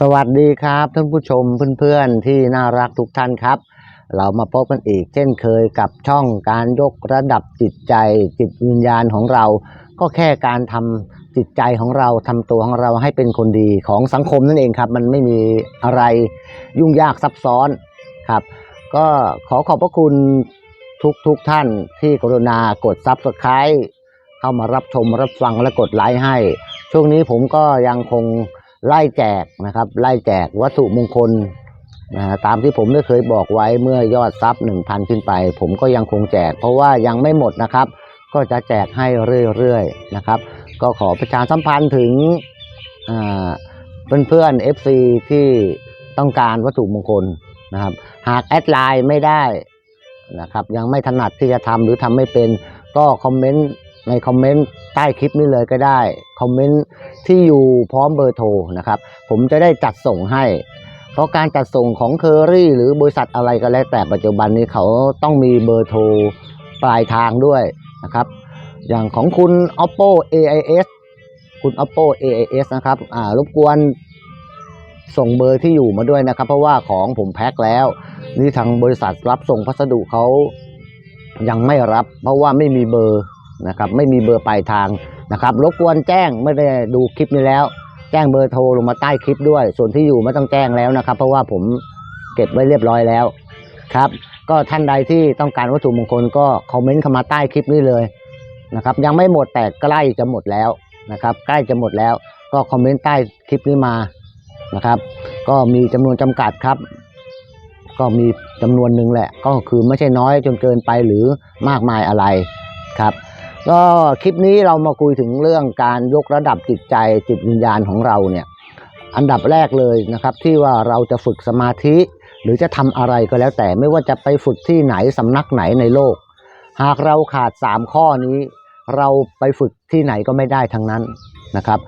สวัสดีครับท่านผู้ชมเพื่อนๆที่น่ารักทุกท่านครับ เรามาพบกันอีกเช่นเคยกับช่องการยกระดับจิตใจ จิตวิญญาณของเรา ก็แค่การทำจิตใจของเราทำตัวของเราให้เป็นคนดีของสังคมนั่นเองครับ มันไม่มีอะไรยุ่งยากซับซ้อนครับ ก็ขอขอบพระคุณทุกๆท่านที่กรุณากดซับสไคร b ์เข้ามารับชมรับฟังและกดไลค์ให้ ช่วงนี้ผมก็ยังคง ไล่แจกนะครับ ไล่แจกวัตถุมงคลนะตามที่ผมได้เคยบอกไว้เมื่อยอดซับ1,000 ขึ้นไป ผมก็ยังคงแจก เพราะว่ายังไม่หมดนะครับ ก็จะแจกให้เรื่อยๆนะครับ ก็ขอประชาสัมพันธ์ถึงเพื่อนๆ FC ที่ต้องการวัตถุมงคลนะครับ หากแอดไลน์ไม่ได้นะครับ ยังไม่ถนัดที่จะทำหรือทำไม่เป็น ก็คอมเมนต์ ในคอมเมนต์ใต้คลิปนี้เลยก็ได้ คอมเมนต์ที่อยู่พร้อมเบอร์โทรนะครับ ผมจะได้จัดส่งให้ เพราะการจัดส่งของเคอรี่หรือบริษัทอะไรก็แล้วแต่ปัจจุบันนี้เขาต้องมีเบอร์โทรปลายทางด้วยนะครับ อย่างของคุณ oppo AIS คุณ oppo AIS นะครับอ่ารบกวนส่งเบอร์ที่อยู่มาด้วยนะครับ เพราะว่าของผมแพ็คแล้ว นี่ทางบริษัทรับส่งพัสดุเขายังไม่รับ เพราะว่าไม่มีเบอร์ นะครับไม่มีเบอร์ปลายทางนะครับรบกวนแจ้งไม่ได้ดูคลิปนี้แล้ว แจ้งเบอร์โทรลงมาใต้คลิปด้วย ส่วนที่อยู่ไม่ต้องแจ้งแล้วนะครับ เพราะว่าผมเก็บไว้เรียบร้อยแล้วครับ ก็ท่านใดที่ต้องการวัตถุมงคลก็คอมเมนต์เข้ามาใต้คลิปนี้เลยนะครับ ยังไม่หมดแต่ใกล้จะหมดแล้วนะครับ ใกล้จะหมดแล้ว ก็คอมเมนต์ใต้คลิปนี้มานะครับ ก็มีจำนวนจำกัดครับ ก็มีจำนวนหนึ่งแหละ ก็คือไม่ใช่น้อยจนเกินไปหรือมากมายอะไรครับ ก็คลิปนี้เรามาคุยถึงเรื่องการยกระดับจิตใจจิตวิญญาณของเราเนี่ยอันดับแรกเลยนะครับที่ว่าเราจะฝึกสมาธิ หรือจะทำอะไรก็แล้วแต่ไม่ว่าจะไปฝึกที่ไหนสำนักไหนในโลก หากเราขาด 3 ข้อนี้ เราไปฝึกที่ไหนก็ไม่ได้ทั้งนั้นนะครับ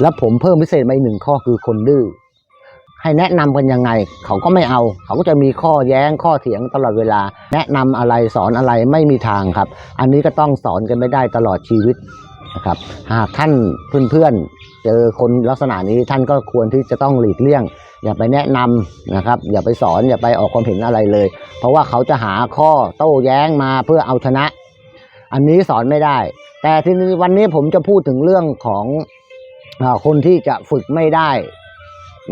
แล้วผมเพิ่มพิเศษมาอีกหนึ่งข้อคือคนดื้อ ให้แนะนำกันยังไง เขาก็ไม่เอา เขาก็จะมีข้อแย้งข้อเถียงตลอดเวลา แนะนำอะไรสอนอะไรไม่มีทางครับ อันนี้ก็ต้องสอนกันไม่ได้ตลอดชีวิตนะครับหากท่านเพื่อนๆเจอคนลักษณะนี้ท่านก็ควรที่จะต้องหลีกเลี่ยง อย่าไปแนะนำนะครับ อย่าไปสอนอย่าไปออกความเห็นอะไรเลย เพราะว่าเขาจะหาข้อโต้แย้งมาเพื่อเอาชนะ อันนี้สอนไม่ได้ แต่ทีนี้วันนี้ผมจะพูดถึงเรื่องของอคนที่จะฝึกไม่ได้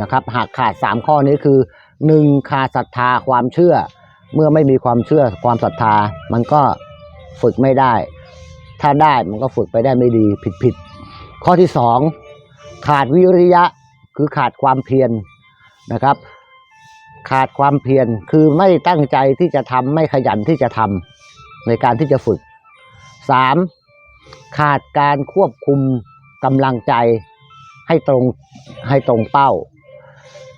นะครับ หากขาด 3 ข้อนี้คือ 1. ขาดศรัทธาความเชื่อ เมื่อไม่มีความเชื่อความศรัทธา มันก็ฝึกไม่ได้ ถ้าได้มันก็ฝึกไปได้ไม่ดีผิดผิดข้อที่ 2 ขาดวิริยะคือขาดความเพียรนะครับ ขาดความเพียรคือไม่ตั้งใจที่จะทำไม่ขยันที่จะทำในการที่จะฝึก 3. ขาดการควบคุมกำลังใจให้ตรงให้ตรงเป้า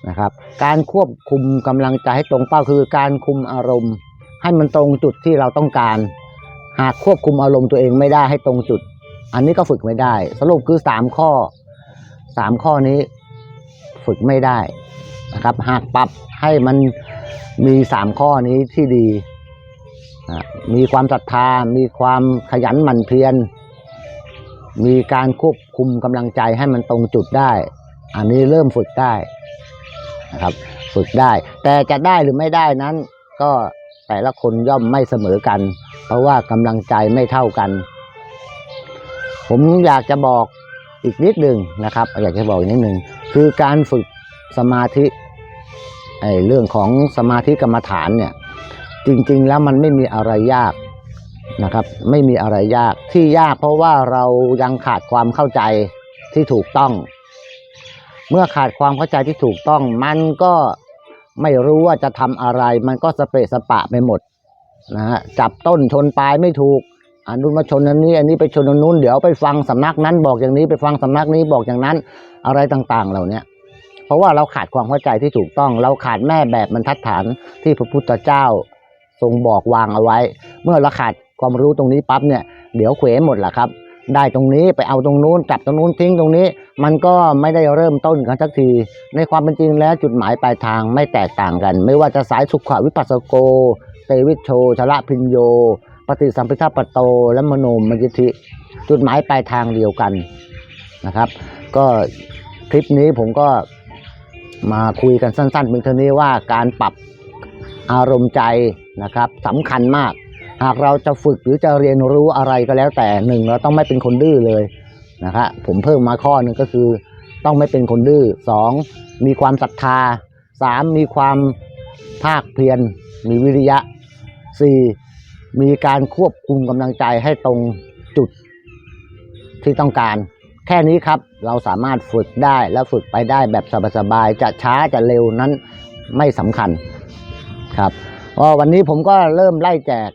นะครับ การควบคุมกำลังใจให้ตรงเป้าคือการคุมอารมณ์ ให้มันตรงจุดที่เราต้องการ หากควบคุมอารมณ์ตัวเองไม่ได้ให้ตรงจุด อันนี้ก็ฝึกไม่ได้ สรุปคือสามข้อสามข้อนี้ฝึกไม่ได้นะครับ หากปรับให้มันมีสามข้อนี้ที่ดี มีความศรัทธา มีความขยันหมั่นเพียร มีการควบคุมกำลังใจให้มันตรงจุดได้ อันนี้เริ่มฝึกได้ นะครับ ฝึกได้ แต่จะได้หรือไม่ได้นั้น ก็แต่ละคนย่อมไม่เสมอกัน เพราะว่ากำลังใจไม่เท่ากัน ผมอยากจะบอกอีกนิดหนึ่งนะครับ อยากจะบอกอีกนิดหนึ่งคือการฝึกสมาธิไอ้เรื่องของสมาธิกรรมฐานเนี่ย จริง ๆ แล้วมันไม่มีอะไรยากนะครับ ไม่มีอะไรยากที่ยากเพราะว่าเรายังขาดความเข้าใจที่ถูกต้อง เมื่อขาดความเข้าใจที่ถูกต้อง มันก็ไม่รู้ว่าจะทำอะไร มันก็สเปะสปะไปหมดนะฮะจับต้นชนปลายไม่ถูกอันนู้นมาชนอันนี้ อันนี้ไปชนอันนู้นเดี๋ยวไปฟังสำนักนั้น บอกอย่างนี้ไปฟังสำนักนี้บอกอย่างนั้นอะไรต่างๆเหล่าเนี้ยเพราะว่าเราขาดความเข้าใจที่ถูกต้อง เราขาดแม่แบบบรรทัดฐานที่พระพุทธเจ้าทรงบอกวางเอาไว้ เมื่อเราขาดความรู้ตรงนี้ปั๊บเนี่ย เดี๋ยวเขวหมดแหละครับ ได้ตรงนี้ไปเอาตรงนู้นจับตรงนู้นทิ้งตรงนี้ มันก็ไม่ได้เริ่มต้นกันสักที ในความเป็นจริงแล้วจุดหมายปลายทางไม่แตกต่างกัน ไม่ว่าจะสายสุขวิปัสสโก เตวิชโชชละพิญโย ปฏิสัมพิทัปโต และมโนมยิธิจุดหมายปลายทางเดียวกันนะครับ ก็คลิปนี้ผมก็มาคุยกันสั้นๆเพียงเท่านี้ว่าการปรับอารมณ์ใจนะครับสำคัญมาก หากเราจะฝึกหรือจะเรียนรู้อะไรก็แล้วแต่หนึ่งเราต้องไม่เป็นคนดื้อเลยนะครับผมเพิ่มมาข้อหนึ่งก็คือ ต้องไม่เป็นคนดื้อสองมีความศรัทธาสามมีความภาคเพียรมีวิริยะสี่มีการควบคุมกำลังใจให้ตรงจุดที่ต้องการ แค่นี้ครับเราสามารถฝึกได้และฝึกไปได้แบบสบายๆจะช้าจะเร็วนั้นไม่สำคัญครับวันนี้ผมก็เริ่มไล่แจก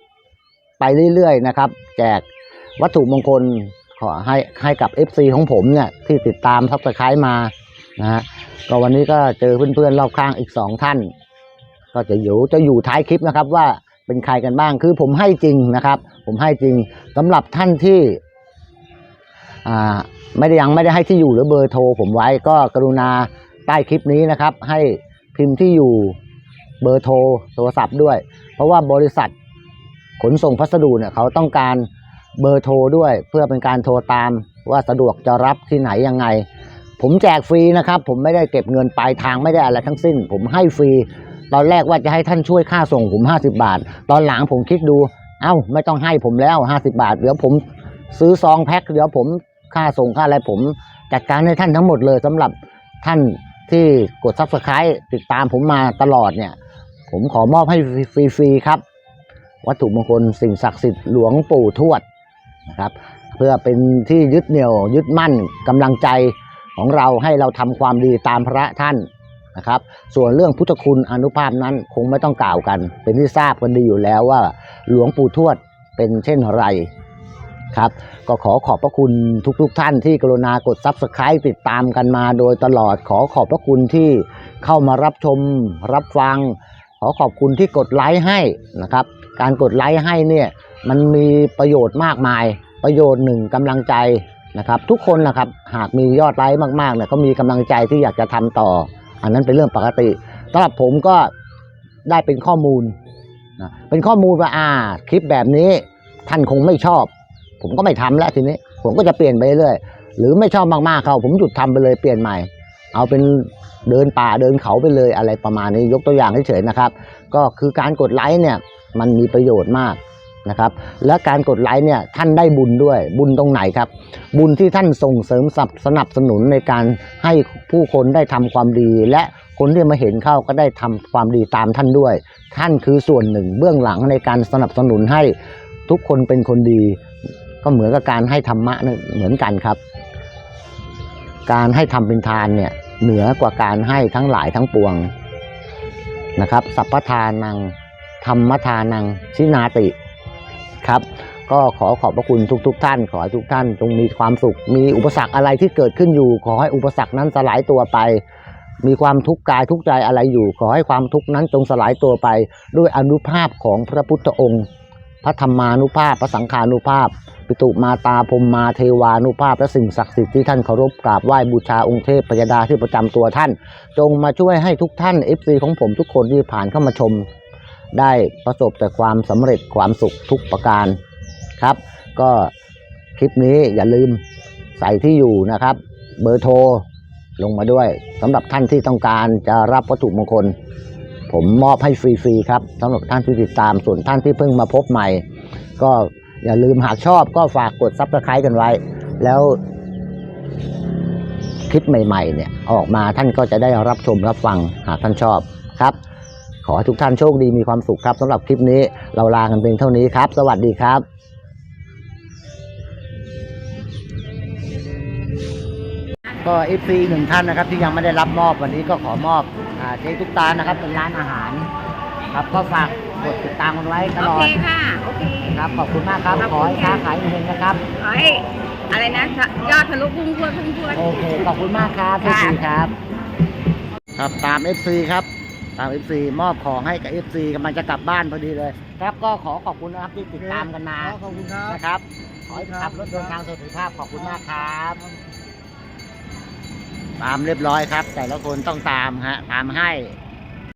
ไปเรื่อยๆนะครับ แจกวัตถุมงคลขอให้ให้กับ FC ของผมเนี่ยที่ติดตามทับสไครมานะฮะก็วันนี้ก็เจอเพื่อนๆรอบข้างอีกสองท่าน ก็จะอยู่จะอยู่ท้ายคลิปนะครับว่าเป็นใครกันบ้างคือผมให้จริงนะครับ ผมให้จริงสำหรับท่านที่อ่าไม่ได้ยังไม่ได้ให้ที่อยู่หรือเบอร์โทร ผมไว้ก็กรุณาใต้คลิปนี้นะครับ ให้พิมพ์ที่อยู่เบอร์โทรโทรศัพท์ด้วย เพราะว่าบริษัท ขนส่งพัสดุเนี่ยเขาต้องการเบอร์โทรด้วย เพื่อเป็นการโทรตามว่าสะดวกจะรับที่ไหนยังไง ผมแจกฟรีนะครับ ผมไม่ได้เก็บเงินปลายทางไม่ได้อะไรทั้งสิ้น ผมให้ฟรี ตอนแรกว่าจะให้ท่านช่วยค่าส่งผม 50 บาท ตอนหลังผมคิดดูเอ้าไม่ต้องให้ผมแล้ว 50 บาท เดี๋ยวผมซื้อซองแพ็คเดี๋ยวผมค่าส่งค่าอะไรผม จัดการให้ท่านทั้งหมดเลยสำหรับท่านที่กดซับสไครต์ติดตามผมมาตลอดเนี่ย ผมขอมอบให้ฟรีๆครับ วัตถุมงคลสิ่งศักดิ์สิทธิ์หลวงปู่ทวดนะครับ เพื่อเป็นที่ยึดเหนี่ยวยึดมั่นกำลังใจของเราให้เราทำความดีตามพระท่านนะครับ ส่วนเรื่องพุทธคุณอนุภาพนั้นคงไม่ต้องกล่าวกัน เป็นที่ทราบกันดีอยู่แล้วว่าหลวงปู่ทวดเป็นเช่นไรครับก็ขอขอบพระคุณทุกๆทท่านที่กรุณากดซับสไครต์ติดตามกันมาโดยตลอดขอขอบพระคุณที่เข้ามารับชมรับฟัง ขอขอบคุณที่กดไลค์ให้นะครับ การกดไลค์ให้เนี่ยมันมีประโยชน์มากมาย ประโยชน์หนึ่งกำลังใจนะครับทุกคนนะครับหากมียอดไลค์มากๆเนี่ยก็มีกำลังใจที่อยากจะทำต่อ อันนั้นเป็นเรื่องปกติสำหรับผมก็ได้เป็นข้อมูลนะเป็นข้อมูลว่าอ่าคลิปแบบนี้ท่านคงไม่ชอบ ผมก็ไม่ทำแล้วทีนี้ ผมก็จะเปลี่ยนไปเรื่อยหรือไม่ชอบมากๆเขาผมหยุดทำไปเลยเปลี่ยนใหม่ เอาเป็น เดินป่าเดินเขาไปเลยอะไรประมาณนี้ยกตัวอย่างเฉยๆนะครับ ก็คือการกดไลค์เนี่ยมันมีประโยชน์มากนะครับ และการกดไลค์เนี่ยท่านได้บุญด้วยบุญตรงไหนครับ บุญที่ท่านส่งเสริมสนับสนับสนุนในการให้ผู้คนได้ทำความดี และคนที่มาเห็นเข้าก็ได้ทำความดีตามท่านด้วย ท่านคือส่วนหนึ่งเบื้องหลังในการสนับสนุนให้ทุกคนเป็นคนดี ก็เหมือนกับการให้ธรรมะเนี่เหมือนกันครับ การให้ทำเป็นทานเนี่ย เหนือกว่าการให้ทั้งหลายทั้งปวงนะครับ สัพพทานัง ธรรมทานัง ชินาติครับ ก็ขอขอบพระคุณทุกๆทท่าน ขอให้ทุกท่านจงมีความสุข มีอุปสรรคอะไรที่เกิดขึ้นอยู่ ขอให้อุปสรรคนั้นสลายตัวไป มีความทุกข์กายทุกใจอะไรอยู่ ขอให้ความทุกข์นั้นจงสลายตัวไป ด้วยอนุภาพของพระพุทธองค์ พระธรรมานุภาพ พระสังฆานุภาพ ปิตุมาตาพรมมาเทวานุภาพและสิ่งศักดิ์สิทธิ์ที่ท่านเคารพกราบไหว้บูชาองค์เทพพยดาที่ประจำตัวท่าน จงมาช่วยให้ทุกท่าน FC ของผมทุกคนที่ผ่านเข้ามาชม ได้ประสบแต่ความสำเร็จความสุขทุกประการครับ ก็คลิปนี้อย่าลืมใส่ที่อยู่นะครับ เบอร์โทรลงมาด้วยสำหรับท่านที่ต้องการจะรับวัตถุมงคล ผมมอบให้ฟรีๆครับสำหรับท่านที่ติดตามส่วนท่านที่เพิ่งมาพบใหม่ ก็ อย่าลืมหากชอบก็ฝากกดซับสไครต์กันไว้ แล้วคลิปใหม่ๆ เนี่ยออกมาท่านก็จะได้รับชมรับฟังหากท่านชอบครับ ขอให้ทุกท่านโชคดีมีความสุขครับสำหรับคลิปนี้เราลากันเพียงเท่านี้ครับ สวัสดีครับก็เอฟซีหนึ่งท่านนะครับ ที่ยังไม่ได้รับมอบวันนี้ก็ขอมอบอาเจ๊ทุกตานะครับเป็นร้านอาหาร ครับก็ฝาก กดติดตามกันไว้ตโอลอเคดค่ะ โอเค ครับขอบคุณมากครับขอบคุณขอให้ค้าค่ะขายเฮงๆนะครับ ขอให้อะไรนะ ยอดทะลุพุ่งพรวดพุ่งพรวด โอเค ขอบคุณมากครับค่ะ FC ครับ ครับตาม FC ครับ ตาม FC มอบของให้กับ FC กำลังจะกลับบ้านพอดีเลย ครับก็ขอขอบคุณนะครับที่ติดตามกันมา ขอบคุณครับ นะครับ ขอให้ขับรถเดินทางสวัสดิภาพขอบคุณมากครับ ตามเรียบร้อยครับ แต่ละคนต้องตามฮะ ตามให้